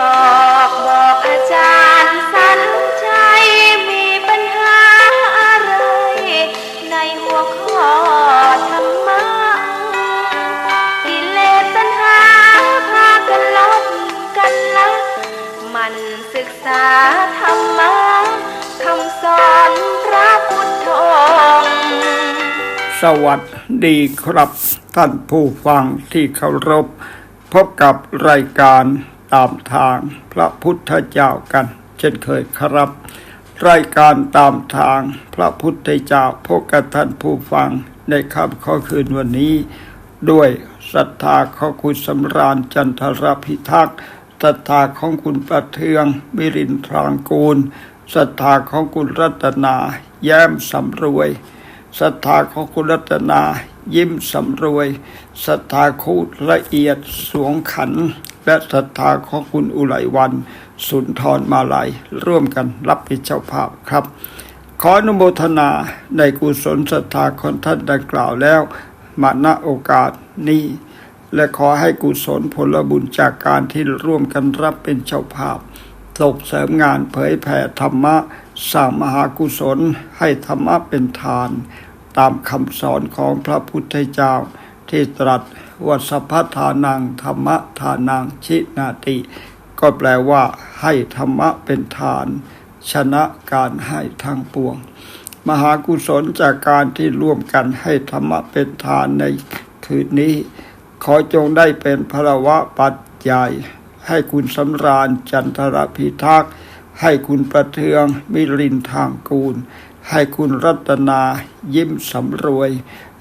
ออกบอกอาจารย์สันชัยมีปัญหาอะไร ในหัวข้อธรรมะกิเลสตัณหาพากันลบกันละมันศึกษาธรรมะคำสอนพระพุทธองค์สวัสดีครับ ท่านผู้ฟังที่เคารพ พบกับรายการ ตามทางพระพุทธเจ้ากัน เช่นเคยครับ รายการตามทางพระพุทธเจ้าพบกับท่านผู้ฟังในค่ำข้อคืนวันนี้ ด้วยศรัทธาของคุณสำราญจันทรพิทักษ์ศรัทธาของคุณประเทืองมิรินทรางกูลศรัทธาของคุณรัตนา แย้มสำรวยศรัทธาของคุณรัตนา ยิ้มสำรวยศรัทธาคุณละเอียดสวงขัน และศรัทธาของคุณอุไรวัน สุนทรมาลัยร่วมกันรับเป็นเจ้าภาพครับ ขออนุโมทนาในกุศลศรัทธาของท่านดังกล่าวแล้วมาณโอกาสนี้และขอให้กุศลผลบุญจากการที่ร่วมกันรับเป็นเจ้าภาพส่งเสริมงานเผยแผ่ธรรมะสร้างมหากุศลให้ธรรมะเป็นทาน ตามคำสอนของพระพุทธเจ้าที่ตรัส ว่าสัพพทานังธรรมทานังชินาติ ก็แปลว่าให้ธรรมะเป็นทาน ชนะการให้ทั้งปวง มหากุศลจากการที่ร่วมกันให้ธรรมะเป็นทานในคืนนี้ ขอจงได้เป็นพระวะปัจจัยให้คุณสำราญจันทรพิทักษ์ให้คุณประเทืองมิรินทางกูล ให้คุณรัตนายิ้มสำรวย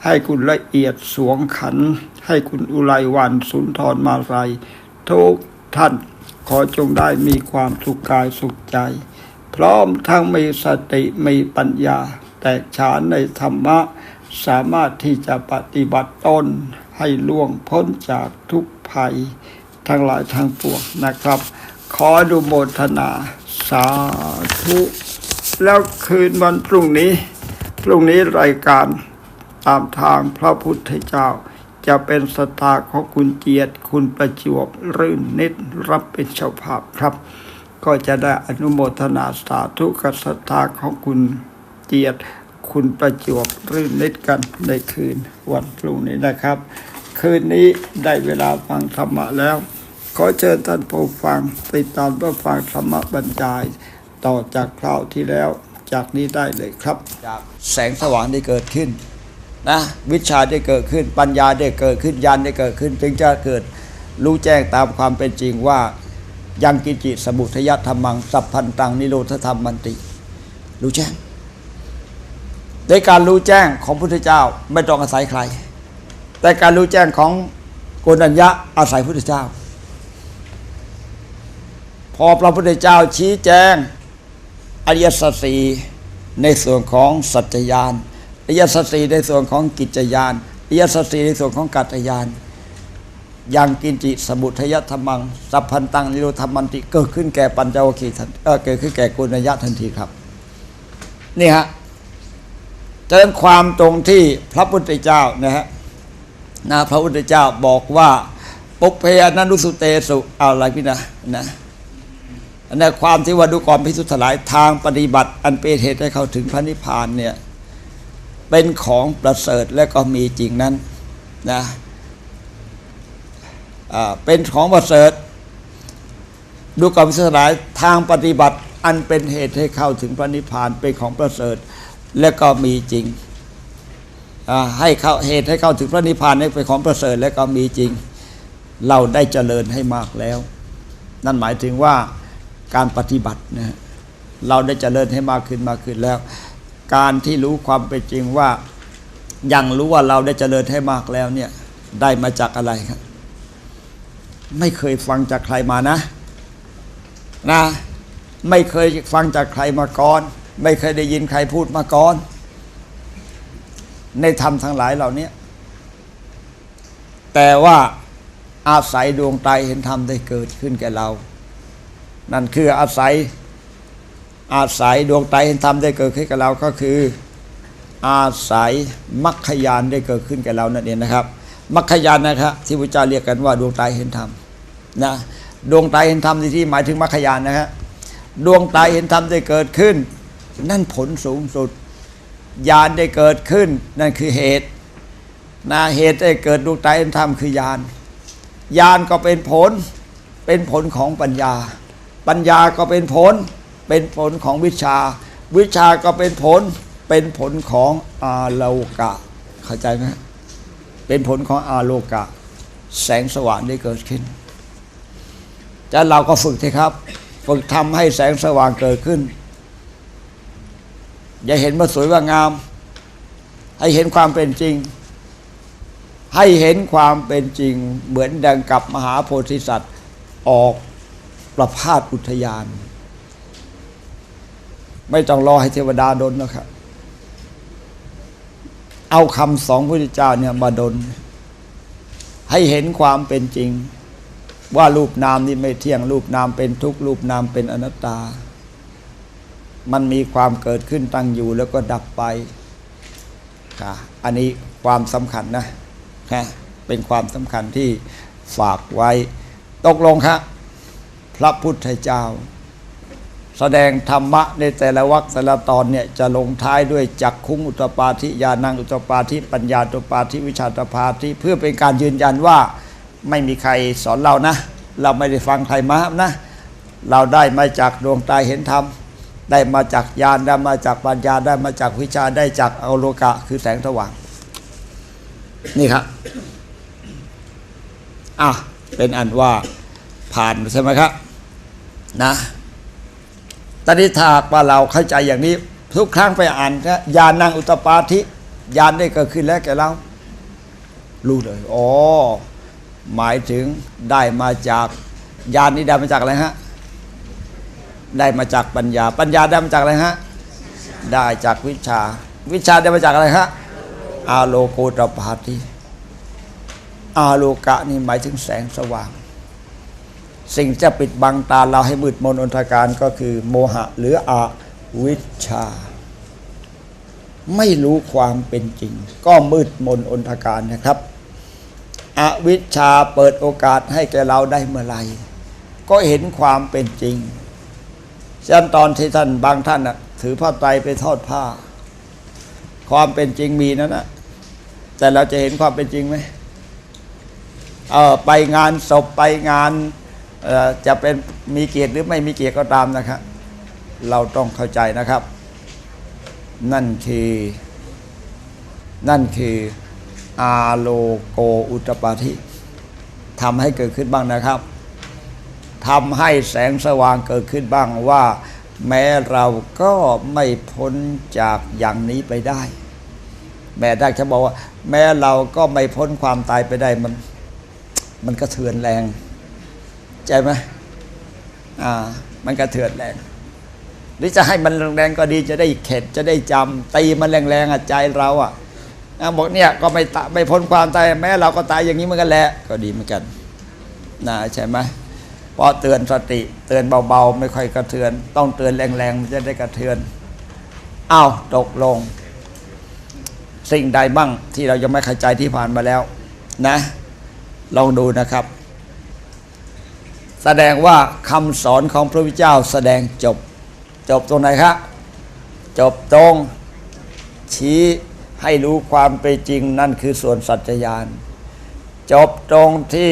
ให้คุณละเอียดสวงขัน ให้คุณอุไรวันสุนทรมาลัยทุกท่านขอจงได้มีความสุขกายสุขใจ พร้อมทั้งมีสติมีปัญญา แตกฉานในธรรมะ สามารถที่จะปฏิบัติตนให้ล่วงพ้นจากทุกภัย ทั้งหลายทั้งปวงนะครับ ขออนุโมทนาสาธุ แล้วคืนวันพรุ่งนี้ พรุ่งนี้รายการ ตามทางพระพุทธเจ้า จะเป็นสตาของคุณเจียรติคุณประจวบรื่นนิดรับเป็นเจ้าภาพครับ ก็จะได้อนุโมทนาสาธุกับศรัทธาของคุณเจียรติคุณประจวบรื่นนิดกันในคืนวันพรุ่งนี้นะครับ คืนนี้ได้เวลาฟังธรรมะแล้ว ขอเชิญท่านผู้ฟังติดตามเพื่อฟังธรรมบรรยาย ต่อจากคราวที่แล้วจากนี้ได้เลยครับ จากแสงสว่างได้เกิดขึ้น นะวิชาได้เกิดขึ้นปัญญาได้เกิดขึ้นญาณได้เกิดขึ้น จึงจะเกิดรู้แจ้งตามความเป็นจริงว่ายังกิจิสมุทยธรรมังสัพพันตังนิโรธธรรมมันติ รู้แจ้งในการรู้แจ้งของพุทธเจ้าไม่ต้องอาศัยใคร แต่การรู้แจ้งของโกนัญญะอาศัยพุทธเจ้า พอพระพุทธเจ้าชี้แจงอริยสัจสีในส่วนของสัจจญาณ อริยสัจสี่ในส่วนของกิจญาณอริยสัจสี่ในส่วนของกัตญาณยังกินจิสมุทยธรรมัง สัพพันตังนิโรธรรมันติเกิดขึ้นแก่ปัญจวัคคีย์ทันเกิดขึ้นแก่กุณยะทันทีครับนี่ฮะเติมความตรงที่พระพุทธเจ้านะฮะนะพระพุทธเจ้าบอกว่าปุเพยนันุสุเตสุอะไรพี่นะนะอันนั้นความที่ว่าดูก่อนพิสุทธิ์หลายทางปฏิบัติ อันเป็นเหตุให้เข้าถึงพระนิพพานเนี่ย เป็นของประเสริฐและก็มีจริงนั้นนะเป็นของประเสริฐดูก่อนพิสุทธิ์หลายทางปฏิบัติอันเป็นเหตุให้เข้าถึงพระนิพพานเป็นของประเสริฐและก็มีจริงให้เข้าเหตุให้เข้าถึงพระนิพพานนี่เป็นของประเสริฐและก็มีจริง เราได้เจริญให้มากแล้ว นั่นหมายถึงว่าการปฏิบัตินะเราได้เจริญให้มากขึ้นมากขึ้นแล้ว การที่รู้ความเป็นจริงว่ายังรู้ว่าเราได้เจริญให้มากแล้วเนี่ยได้มาจากอะไรครับ ไม่เคยฟังจากใครมานะ นะ ไม่เคยฟังจากใครมาก่อน ไม่เคยได้ยินใครพูดมาก่อน ในธรรมทั้งหลายเหล่านี้แต่ว่าอาศัยดวงตาเห็นธรรมได้เกิดขึ้นแก่เรา นั่นคืออาศัย อาศัยดวงตาเห็นธรรมได้เกิดขึ้นกับเราก็คือ อาศัยมรรคยานได้เกิดขึ้นกับเรานั่นเองนะครับมรรคยานนะครับที่พระเจ้าเรียกกันว่าดวงตาเห็นธรรมนะดวงตาเห็นธรรมที่ที่หมายถึงมรรคยานนะฮะดวงตาเห็นธรรมได้เกิดขึ้น นั่นผลสูงสุดญาณได้เกิดขึ้น นั่นคือเหตุนาเหตุได้เกิดดวงตาเห็นธรรมคือญาณญาณก็เป็นผลเป็นผลของปัญญา ปัญญาก็เป็นผล เป็นผลของวิชา วิชาก็เป็นผลเป็นผลของอาโลกะ เข้าใจไหมเป็นผลของอาโลกะ แสงสว่างได้เกิดขึ้นจะเราก็ฝึกสิครับฝึกทำให้แสงสว่างเกิดขึ้น อย่าเห็นว่าสวยว่างาม ให้เห็นความเป็นจริง ให้เห็นความเป็นจริง เหมือนดังกับมหาโพธิสัตว์ออกประพาสอุทยาน ไม่ต้องรอให้เทวดาดนนะครับ เอาคำสองพุทธเจ้าเนี่ยมาดน ให้เห็นความเป็นจริง ว่ารูปนามนี่ไม่เที่ยงรูปนามเป็นทุกข์รูปนามเป็นอนัตตา มันมีความเกิดขึ้นตั้งอยู่แล้วก็ดับไปค่ะอันนี้ความสำคัญนะนะเป็นความสำคัญที่ฝากไว้ ตกลงครับพระพุทธเจ้า แสดงธรรมะในแต่ละวรรคแต่ละตอนเนี่ยจะลงท้ายด้วยจักคุ้งอุตปาทิญาณังอุตปาทิปัญญาอุตปาทิวิชาตปาทิเพื่อเป็นการยืนยันว่าไม่มีใครสอนเรานะ เราไม่ได้ฟังใครมานะ เราได้มาจากดวงตาเห็นธรรม ได้มาจากญาณได้มาจากปัญญาได้มาจากวิชาได้จากอโลกะคือแสงสว่าง นี่ครับอะเป็นอันว่าผ่านใช่ไหมครับ นะ ตอนนี้ถ้าหากว่าเราเข้าใจอย่างนี้ ทุกครั้งไปอ่านก็ยานนางอุตปาทิยานได้เกิดขึ้นแล้วแกเรารู้เลยอ๋อหมายถึงได้มาจากยานนี้ได้มาจากอะไรฮะได้มาจากปัญญา ปัญญาได้มาจากอะไรฮะได้จากวิชา วิชาได้มาจากอะไรฮะอาโลโกตปาทิอาโลกะนี่หมายถึงแสงสว่าง สิ่งจะปิดบังตาเราให้มืดมนอนทการก็คือ โมหะหรืออวิชชา ไม่รู้ความเป็นจริง ก็มืดมนอนทการนะครับ อวิชชาเปิดโอกาสให้แกเราได้เมื่อไรก็เห็นความเป็นจริงเช่นตอนที่ท่านบางท่านน่ะถือผ้าไตรไปทอดผ้า ความเป็นจริงมีนะนนะแต่เราจะเห็นความเป็นจริงไหมเออไปงานศพไปงาน จะเป็นมีเกียรติหรือไม่มีเกียรติก็ตามนะครับ เราต้องเข้าใจนะครับ นั่นคือนั่นคืออาโลโกอุตปาทิทำให้เกิดขึ้นบ้างนะครับทำให้แสงสว่างเกิดขึ้นบ้างว่า แม้เราก็ไม่พ้นจากอย่างนี้ไปได้ แม้ได้จะบอกว่า แม้เราก็ไม่พ้นความตายไปได้มัน มันกระเทือนแรง ใจไหมอ่า มันกระเทือนแรง หรือจะให้มันแรงๆก็ดีจะได้เข็ดจะได้จำตีมันแรงๆอะใจเราอะอะบอกเนี่ยก็ไม่ตไม่พ้นความตายแม้เราก็ตายอย่างนี้เหมือนกันแหละก็ดีเหมือนกันนะใช่ไหมพราะเตือนสติ เตือนเบาๆ ไม่ค่อยกระเทือน ต้องเตือนแรงๆมันจะได้กระเทือนอ้าวตกลง สิ่งใดบ้างที่เรายังไม่เข้าใจที่ผ่านมาแล้ว นะ ลองดูนะครับ แสดงว่าคำสอนของพระพุทธเจ้าแสดงจบ จบตรงไหนครับจบตรงชี้ให้รู้ความเป็นจริงนั่นคือส่วนสัจจญาณจบตรงที่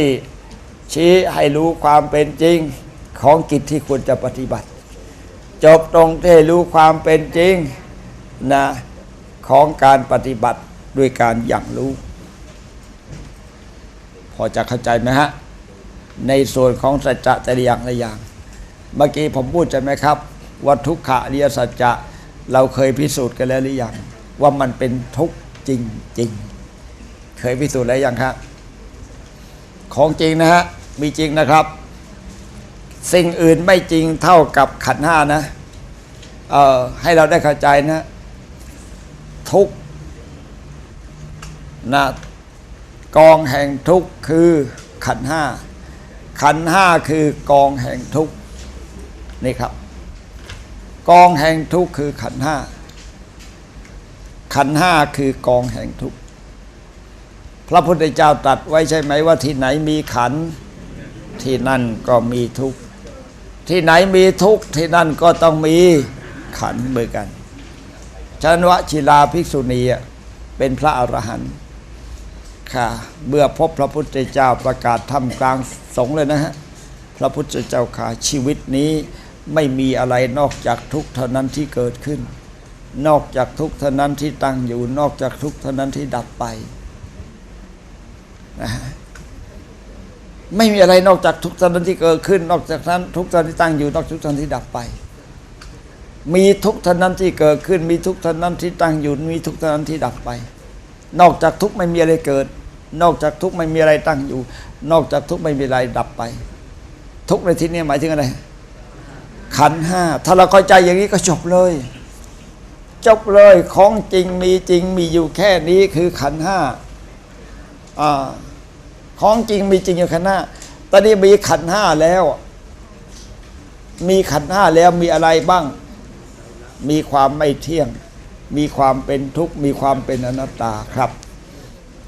ชี้ให้รู้ความเป็นจริงของกิจที่ควรจะปฏิบัติ จบตรงที่ให้รู้ความเป็นจริงนะของการปฏิบัติด้วยการอย่างรู้ พอจะเข้าใจไหมฮะ ในส่วนของสัจจะแต่ละอย่างละอย่าง เมื่อกี้ผมพูดใช่ไหมครับ ว่าทุกขะอริยสัจจะเราเคยพิสูจน์กันแล้วหรือยังว่ามันเป็นทุกข์จริงๆ เคยพิสูจน์แล้วยังครับของจริงนะฮะมีจริงนะครับ สิ่งอื่นไม่จริงเท่ากับขันห้านะเอ่อให้เราได้เข้าใจนะทุกนะกองแห่งทุกคือขันห้า ขันห้าคือกองแห่งทุกข์นี่ครับ กองแห่งทุกข์คือขันห้าขันห้าคือกองแห่งทุกข์พระพุทธเจ้าตรัสไว้ใช่ไหมว่าที่ไหนมีขันที่นั่นก็มีทุกข์ที่ไหนมีทุกข์ที่นั่นก็ต้องมีขันเหมือนกันฉะนันวชิลาภิกษุณีเป็นพระอรหันต์ ค่ะเมื่อพบพระพุทธเจ้าประกาศทำกลางสงเลยนะฮะพระพุทธเจ้าค่ะชีวิตนี้ไม่มีอะไรนอกจากทุกข์เท่านั้นที่เกิดขึ้น นอกจากทุกข์เท่านั้นที่ตั้งอยู่ นอกจากทุกข์เท่านั้นที่ดับไปนะฮะไม่มีอะไรนอกจากทุกข์เท่านั้นที่เกิดขึ้น นอกจากนั้นทุกข์เท่านั้นที่ตั้งอยู่ นอกจากทุกข์เท่านั้นที่ดับไป มีทุกข์เท่านั้นที่เกิดขึ้น มีทุกข์เท่านั้นที่ตั้งอยู่ มีทุกข์เท่านั้นที่ดับไป นอกจากทุกข์ไม่มีอะไรเกิด นอกจากทุกข์ไม่มีอะไรตั้งอยู่ นอกจากทุกข์ไม่มีอะไรดับไป ทุกข์ในที่นี้หมายถึงอะไร ขันห้าถ้าเราเข้าใจอย่างนี้ก็จบเลย จบเลยของจริงมีจริงมีอยู่แค่นี้คือขันห้าของจริงมีจริงอยู่ขันห้าตอนนี้มีขันห้าแล้ว มีขันห้าแล้วมีอะไรบ้าง มีความไม่เที่ยง มีความเป็นทุกข์ มีความเป็นอนัตตาครับ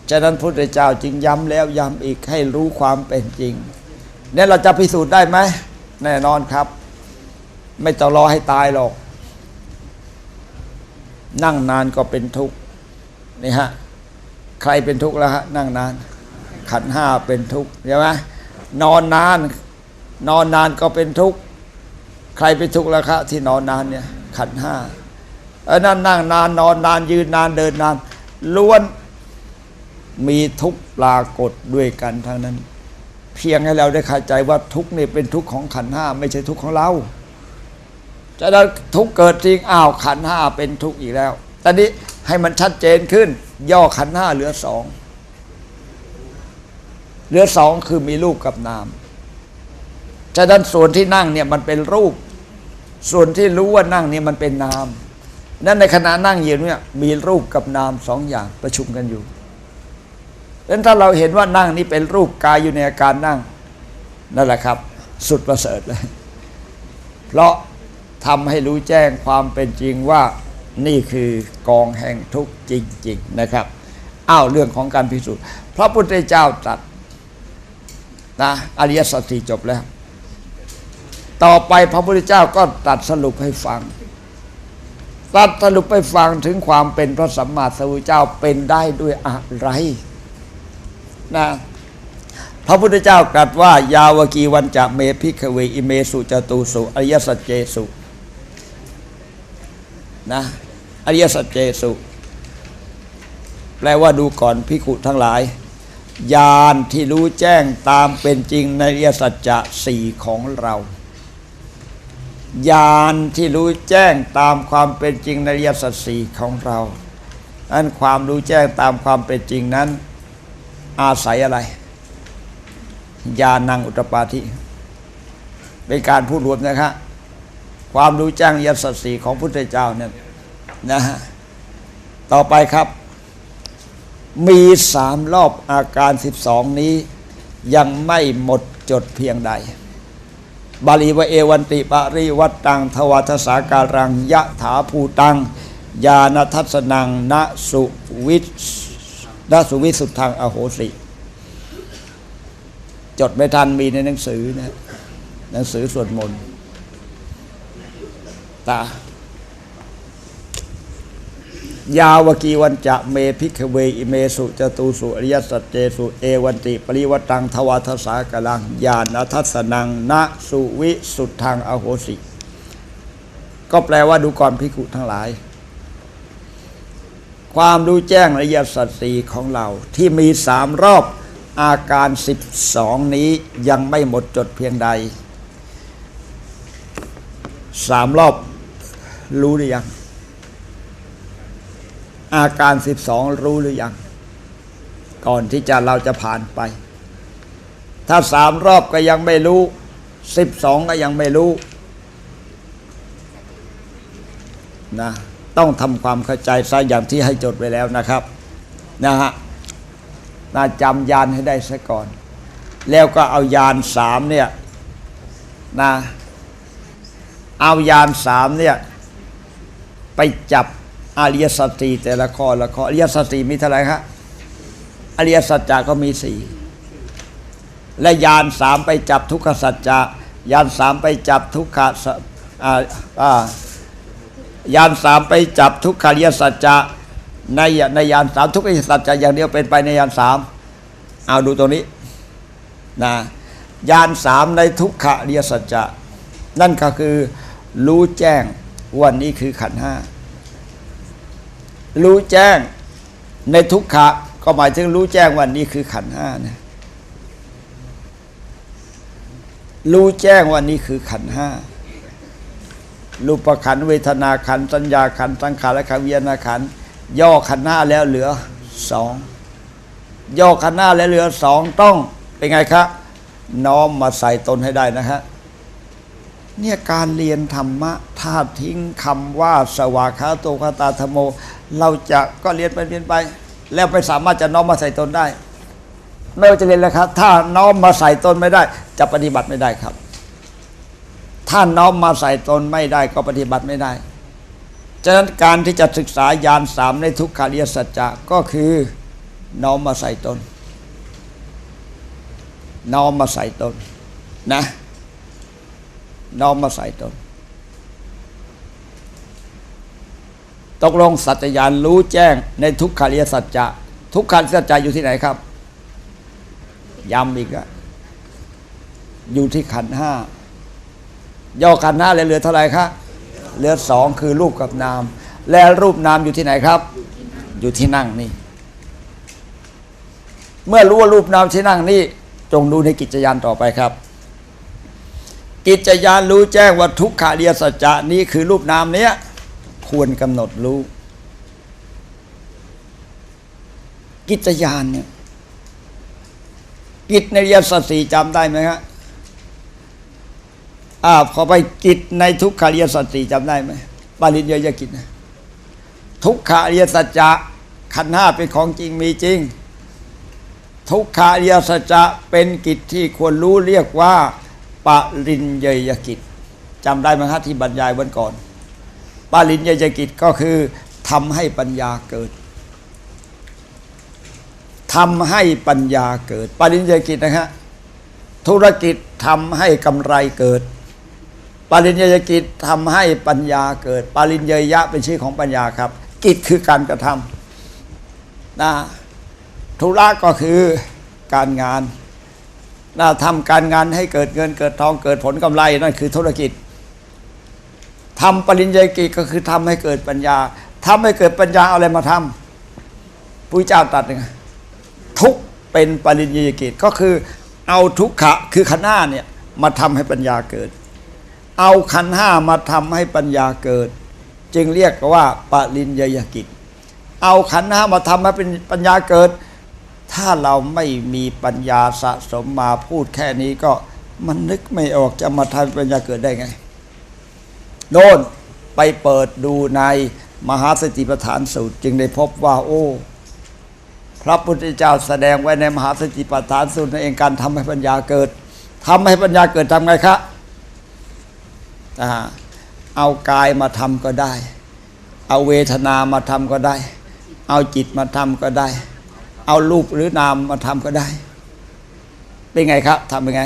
ฉะนั้นพระพุทธเจ้าจึงย้ำแล้วย้ำอีกให้รู้ความเป็นจริง เนี่ยเราจะพิสูจน์ได้ไหมแน่นอนครับ ไม่ต้องรอให้ตายหรอก นั่งนานก็เป็นทุกข์นี่ฮะใครเป็นทุกข์แล้วฮะนั่งนาน ขันห้าเป็นทุกข์ใช่ไหมนอนนาน นอนนานก็เป็นทุกข์ใครเป็นทุกข์แล้วครับที่นอนนานเนี่ยขันห้าเออนั่นนั่งนานนอนนานยืนนานเดินนานล้วน มีทุกปรากฏด้วยกันทั้งนั้น เพียงให้เราได้เข้าใจว่าทุกนี่เป็นทุกของขันห้าไม่ใช่ทุกของเราจะได้ทุกเกิดจริงอ้าวขันห้าเป็นทุกอีกแล้วตอนนี้ให้มันชัดเจนขึ้น ย่อขันห้าเหลือสองเหลือสองคือมีรูปกับนามฉะนั้นส่วนที่นั่งเนี่ยมันเป็นรูป ส่วนที่รู้ว่านั่งเนี่ยมันเป็นนาม นั่นในขณะนั่งอยู่เนี่ยมีรูปกับนามสองอย่างประชุมกันอยู่ ดังนั้นถ้าเราเห็นว่านั่งนี่เป็นรูปกายอยู่ในอาการนั่งนั่นแหละครับ สุดประเสริฐเลย เพราะทำให้รู้แจ้งความเป็นจริงว่านี่คือกองแห่งทุกข์จริง ๆนะครับอ้าวเรื่องของการพิสูจน์พระพุทธเจ้าตรัสนะอริยสัจสี่จบแล้ว ต่อไปพระพุทธเจ้าก็ตรัสสรุปให้ฟังตรัสสรุปให้ฟังถึงความเป็นพระสัมมาสัมพุทธเจ้าเป็นได้ด้วยอะไร นะพระพุทธเจ้ากรัสว่ายาวกีวันจะเมพิกเวอิเมสุจตูสุอริยสัจเจสุนะอริยสัจเจสุ แปลว่าดูก่อนพิขุทั้งหลายญาณที่รู้แจ้งตามเป็นจริงในอริยสัจจะสี่ของเราญาณที่รู้แจ้งตามความเป็นจริงในอริยสัจสี่ของเราอันความรู้แจ้งตามความเป็นจริงนั้น อาศัยอะไรญาณังอุตปาธิเป็นการพูดรวมนะครับความรู้แจ้งอริยสัจสี่ของพุทธเจ้าเนี่ยนะฮะต่อไปครับ มีสามรอบอาการสิบสองนี้ ยังไม่หมดจดเพียงใด บาลีวะเอวันติปริวัตตัง ทวัทสาการังยะถาภูตัง ยานทัศนัง ณสุวิส ณสุวิสุทธังอโหสิ จดไม่ทันมีในหนังสือนะหนังสือสวดมนต์ตายาวกีวันจะเมพิกเวอิเมสุจตูสุอริยสัจเจสุเอวันติ ปริวตังทวาทสากลังญาณทัศนังณสุวิสุทธังอโหสิ ก็แปลว่าดูก่อนพิกุทั้งหลาย ความรู้แจ้งอริยสัจสีของเราที่มีสามรอบอาการสิบสองนี้ยังไม่หมดจดเพียงใดสามรอบรู้หรือยัง อาการสิบสองรู้หรือยัง ก่อนที่จะเราจะผ่านไป ถ้าสามรอบก็ยังไม่รู้สิบสองก็ยังไม่รู้นะ ต้องทำความเข้าใจซะอย่างที่ให้จดไว้แล้วนะครับนะฮะน่าจำยานให้ได้ซะก่อน แล้วก็เอายานสามเนี่ยนะเอายานสามเนี่ยไปจับอริยสัจสี่แต่ละข้อละข้ออริยสัจมีเท่าไหร่ครับอริยสัจจาก็มีสี่และยานสามไปจับทุกขสัจจะยานสามไปจับทุกขสอ่าอ่า ยานสามไปจับทุกขาริยสัจจะในในยานสามทุกขิสัจจะอย่างเดียวเป็นไปในยานสามเอาดูตรงนี้นะยานสามในทุกขริยสัจจะนั่นก็คือรู้แจ้งวันนี้คือขันห้ารู้แจ้งในทุกขะก็หมายถึงรู้แจ้งวันนี้คือขันห้านะรู้แจ้งวันนี้คือขันห้า รูปขันเวทนาขันสัญญาขันสังขารและขันวิญญาณขันย่อขันธ์ห้าแล้วเหลือสองย่อขันธ์ห้าแล้วเหลือสองต้องเป็นไงครับน้อมมาใส่ตนให้ได้นะฮะเนี่ยการเรียนธรรมะถ้าทิ้งคำว่าสวากขาโตคาตาธรรมโม เราจะก็เรียนไปเรียนไป แล้วไม่สามารถจะน้อมมาใส่ตนได้ ไม่ว่าจะเรียนแล้วครับ ถ้าน้อมมาใส่ตนไม่ได้ จะปฏิบัติไม่ได้ครับ ถ้าน้อมมาใส่ตนไม่ได้ก็ปฏิบัติไม่ได้ ฉะนั้นการที่จะศึกษายานสามในทุกขาริยสัจจะก็คือน้อมมาใส่ตน น้อมมาใส่ตนนะน้อมมาใส่ตน ตกลงสัจญาณรู้แจ้งในทุกขาริยสัจจะทุกขาริยสัจจะอยู่ที่ไหนครับย้ำอีกอะอยู่ที่ขันห้า ย่อขันธ์ห้าเลยเหลือเท่าไหร่ครับเหลือสองคือรูปกับนาม และรูปนามอยู่ที่ไหนครับ อยู่ที่นั่งนี่ เมื่อรู้ว่ารูปนามที่นั่งนี่จงดูในกิจยานต่อไปครับ กิจยานรู้แจ้งว่าทุกขาเรียสัจจะนี้คือรูปนามเนี้ยควรกำหนดรู้ กิจยานเนี่ยกิจในเรียสัจสี่จำได้ไหมครับ อ่าพอไปกิจในทุกขาเรียสัจสี่จำได้ไหมปาริญญากิจนะทุกขาเรียสัจจะขันห้าเป็นของจริงมีจริง ทุกขาริยสัจจะเป็นกิจที่ควรรู้เรียกว่าปาริญญยกิจจำได้ไหมครับที่บรรยายวันก่อนปาริญญยกิจก็คือทำให้ปัญญาเกิดทำให้ปัญญาเกิด ปริญญยกิจนะฮะธุรกิจทำให้กำไรเกิด ปริญญยกิจทำให้ปัญญาเกิด ปริญญยะเป็นชื่อของปัญญาครับ กิจคือการกระทำนะธุระก็คือการงานน่าทำการงานให้เกิดเงินเกิดทองเกิดผลกำไรนั่นคือธุรกิจทำปริญญากิจก็คือทำให้เกิดปัญญาทำให้เกิดปัญญาเอาอะไรมาทำผู้เจ้าตรัดยังไงทุกเป็นปริญญากิจก็คือเอาทุกขะคือขน้าเนี่ยมาทำให้ปัญญาเกิด เอาขันห้ามาทำให้ปัญญาเกิด จึงเรียกว่าปริญญากิจ เอาขันห้ามาทำให้เป็นปัญญาเกิด ถ้าเราไม่มีปัญญาสะสมมาพูดแค่นี้ก็มันนึกไม่ออกจะมาทำปัญญาเกิดได้ไงโน่นไปเปิดดูในมหาสติปัฏฐานสูตร จึงได้พบว่า โอ้พระพุทธเจ้าแสดงไว้ในมหาสติปัฏฐานสูตรในเองการทำให้ปัญญาเกิดทำให้ปัญญาเกิดทำไงคะ เอากายมาทำก็ได้ เอาเวทนามาทำก็ได้ เอาจิตมาทำก็ได้ เอารูปหรือนามมาทำก็ได้ เป็นไงครับทำเป็นไง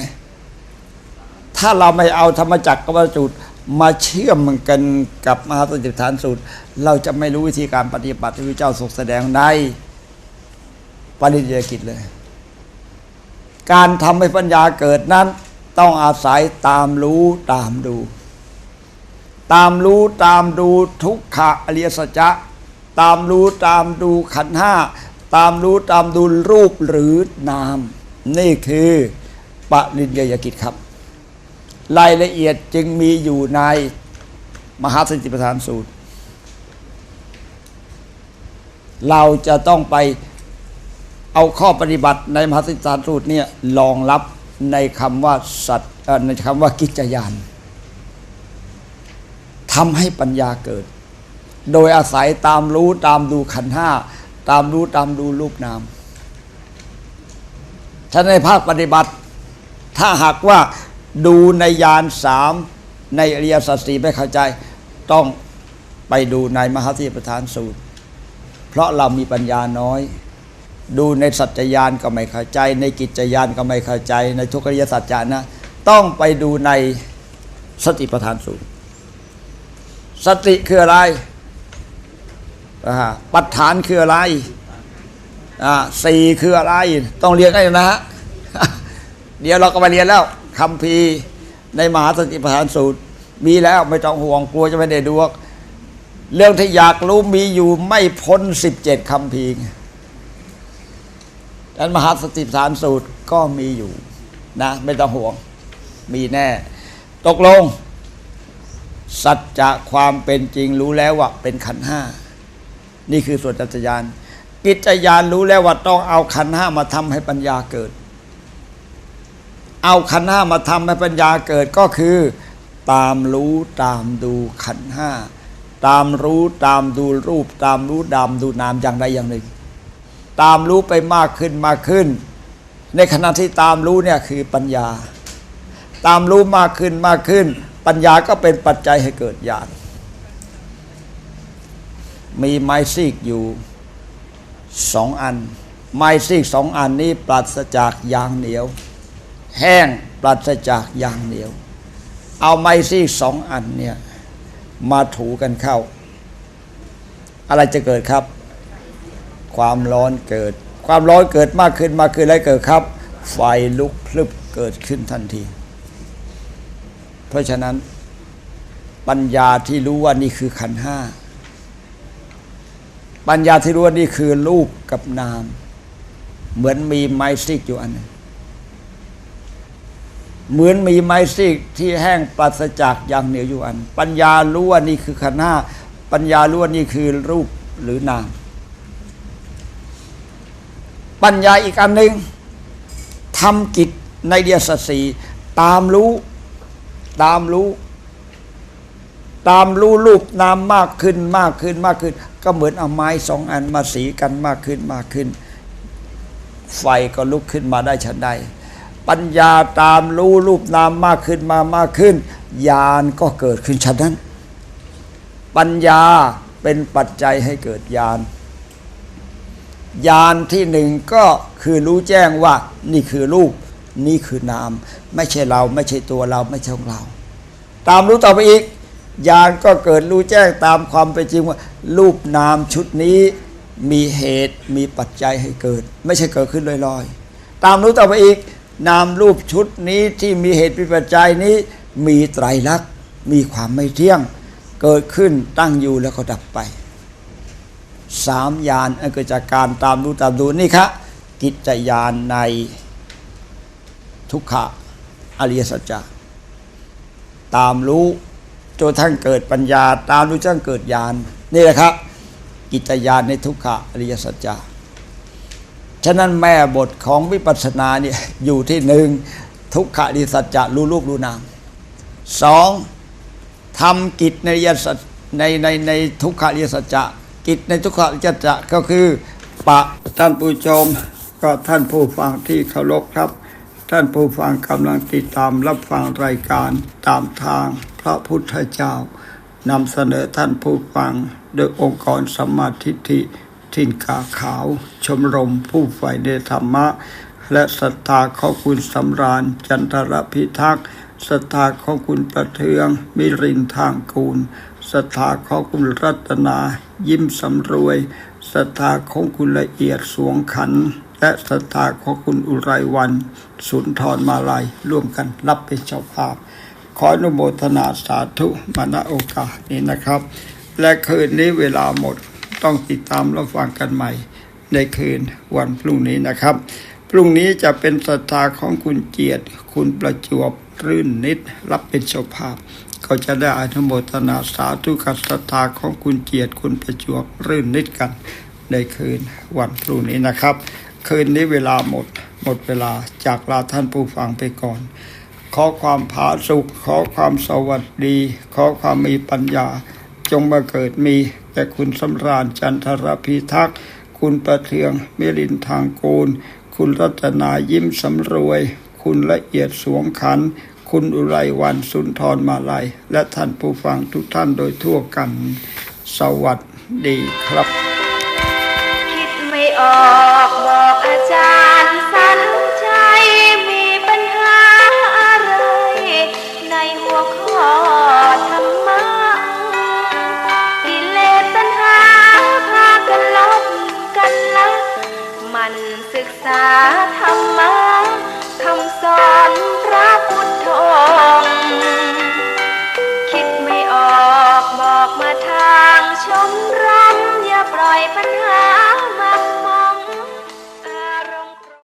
ถ้าเราไม่เอาธรรมจักรกับสูตรมาเชื่อมกันกับมหาสติปัฏฐานสูตร เราจะไม่รู้วิธีการปฏิบัติที่พระเจ้าทรงแสดงในปริญญากิจเลย การทำให้ปัญญาเกิดนั้น ต้องอาศัยตามรู้ตามดู ตามรู้ตามดูทุกขะอริยสัจจะตามรู้ตามดูขันห้าตามรู้ตามดูรูปหรือนาม นี่คือปริญญากิจครับ รายละเอียดจึงมีอยู่ในมหาสติปัฏฐานสูตร เราจะต้องไปเอาข้อปฏิบัติในมหาสติปัฏฐานสูตรเนี่ยรองรับในคำว่าสัตในคำว่ากิจยาน ทำให้ปัญญาเกิด โดยอาศัยตามรู้ตามดูขันห้าตามรู้ตามดูรูปนามถ้าในภาคปฏิบัติ ถ้าหากว่าดูในยานสามในอริยสัจสี่ไม่เข้าใจ ต้องไปดูในมหาสติปัฏฐานสูตร เพราะเรามีปัญญาน้อย ดูในสัจจญาณก็ไม่เข้าใจ ในกิจญาณก็ไม่เข้าใจ ในทุกขริยสัจจานะ ต้องไปดูในสติปัฏฐานสูตร สติคืออะไรปัฏฐานคืออะไรสี่คืออะไร ต้องเรียนให้นะฮะเดี๋ยวเราก็มาเรียนแล้วคำพีในมหาสติปัฏฐานสูตร มีแล้วไม่ต้องห่วงกลัวจะไม่ได้ดูเรื่องที่อยากรู้มีอยู่ไม่พ้นสิบเจ็ดคำพีดังนั้นมหาสติปัฏฐานสูตรก็มีอยู่นะ ไม่ต้องห่วงมีแน่ ตกลง สัจจะความเป็นจริงรู้แล้วว่าเป็นขันห้านี่คือส่วนจัตยานกิจยานรู้แล้วว่าต้องเอาขันห้ามาทำให้ปัญญาเกิด เอาขันห้ามาทำให้ปัญญาเกิดก็คือ ตามรู้ตามดูขันห้าตามรู้ตามดูรูป ตามรู้ตามดูนามอย่างใดอย่างหนึ่ง ตามรู้ไปมากขึ้นมากขึ้น ในขณะที่ตามรู้เนี่ยคือปัญญา ตามรู้มากขึ้นมากขึ้น ปัญญาก็เป็นปัจจัยให้เกิดญาณมีไม้ซีกอยู่สองอัน ไม้ซีกสองอันนี้ปราศจากยางเหนียว แห้งปราศจากยางเหนียว เอาไม้ซีกสองอันเนี่ยมาถูกันเข้า อะไรจะเกิดครับ ความร้อนเกิด ความร้อนเกิดมากขึ้นมากขึ้นอะไรเกิดครับ ไฟลุกพลึบเกิดขึ้นทันที เพราะฉะนั้นปัญญาที่รู้ว่านี่คือขันห้า ปัญญาที่รู้ว่านี่คือรูปกับนาม เหมือนมีไม้ซีกอยู่อันนึงเหมือนมีไม้ซีกที่แห้งปราศจากยางเหนียวอยู่อัน ปัญญารู้ว่านี่คือขันห้า ปัญญารู้ว่านี่คือรูปหรือนาม ปัญญาอีกอันหนึ่งทำกิจในเดียสสีตามรู้ ตามรู้ ตามรู้รูปนามมากขึ้นมากขึ้นมากขึ้น ก็เหมือนเอาไม้สองอันมาสีกันมากขึ้นมากขึ้น ไฟก็ลุกขึ้นมาได้ฉันใดปัญญาตามรู้รูปนามมากขึ้นมามากขึ้นญาณก็เกิดขึ้นฉะนั้น ปัญญาเป็นปัจจัยให้เกิดญาณญาณที่หนึ่งก็คือรู้แจ้งว่านี่คือรูป นี่คือนาม ไม่ใช่เราไม่ใช่ตัวเราไม่ใช่ของเรา ตามรู้ต่อไปอีกญาณก็เกิดรู้แจ้งตามความเป็นจริงว่า รูปนามชุดนี้มีเหตุมีปัจจัยให้เกิด ไม่ใช่เกิดขึ้นลอยๆ ตามรู้ต่อไปอีก นามรูปชุดนี้ที่มีเหตุมีปัจจัยนี้มีไตรลักษณ์มีความไม่เที่ยง เกิดขึ้นตั้งอยู่แล้วก็ดับไปสามยานเกิดจากการตามรู้ตามดูนี่ครับกิจยานใน ทุกขะอริยสัจจะตามรู้จนทั้งเกิดปัญญา ตามรู้จนเกิดญาณนี่แหละครับ กิจยานในทุกขะอริยสัจจะฉะนั้นแม่บทของวิปัสสนาเนี่ยอยู่ที่หนึ่งทุกขะอริยสัจจะรู้รูปรู้นามสองทำกิจในยสัจในในในทุกขะอริยสัจจะกิจในทุกขะอริยสัจจะก็คือปะท่านผู้ชมก็ท่านผู้ฟังที่เคารพครับ ท่านผู้ฟังกำลังติดตามรับฟังรายการตามทางพระพุทธเจ้านำเสนอท่านผู้ฟัง โดยองค์กรสมาทิฏฐิทินกาขาว ชมรมผู้ใฝ่ในธรรมะ และศรัทธาของคุณสำราญ จันทรพิทักษ์ศรัทธาของคุณประเทือง มิรินทางกูลศรัทธาของคุณรัตนา ยิ้มสำรวยศรัทธาของคุณละเอียดสวงขัน และศรัทธาของคุณอุไรวัน สุนทรมาลัย ร่วมกันรับเป็นเจ้าภาพ ขออนุโมทนาสาธุมาณโอกาสนี้นะครับ และคืนนี้เวลาหมดต้องติดตามรับฟังกันใหม่ ในคืนวันพรุ่งนี้นะครับ พรุ่งนี้จะเป็นศรัทธาของคุณเจียรคุณประจวบรื่นนิดรับเป็นเจ้าภาพก็จะได้อนุโมทนาสาธุกับศรัทธาของคุณเจียรคุณประจวบรื่นนิดกัน ในคืนวันพรุ่งนี้นะครับ คืนนี้เวลาหมด หมดเวลาจากลาท่านผู้ฟังไปก่อน ขอความผาสุข ขอความสวัสดี ขอความมีปัญญา จงมาเกิดมีแก่คุณสำราญจันทรพิทักษ์คุณประเทืองเมรินทางกูล คุณรัตนายิ้มสำรวย คุณละเอียดสวงขัน คุณอุไรวันสุนทรมาลัย และท่านผู้ฟังทุกท่านโดยทั่วกัน สวัสดีครับ คิดไม่ออกาธรรมะคำสอนพระพุทธองค์คิดไม่ออกบอกมาทางชมรมอย่าปล่อยปัญหา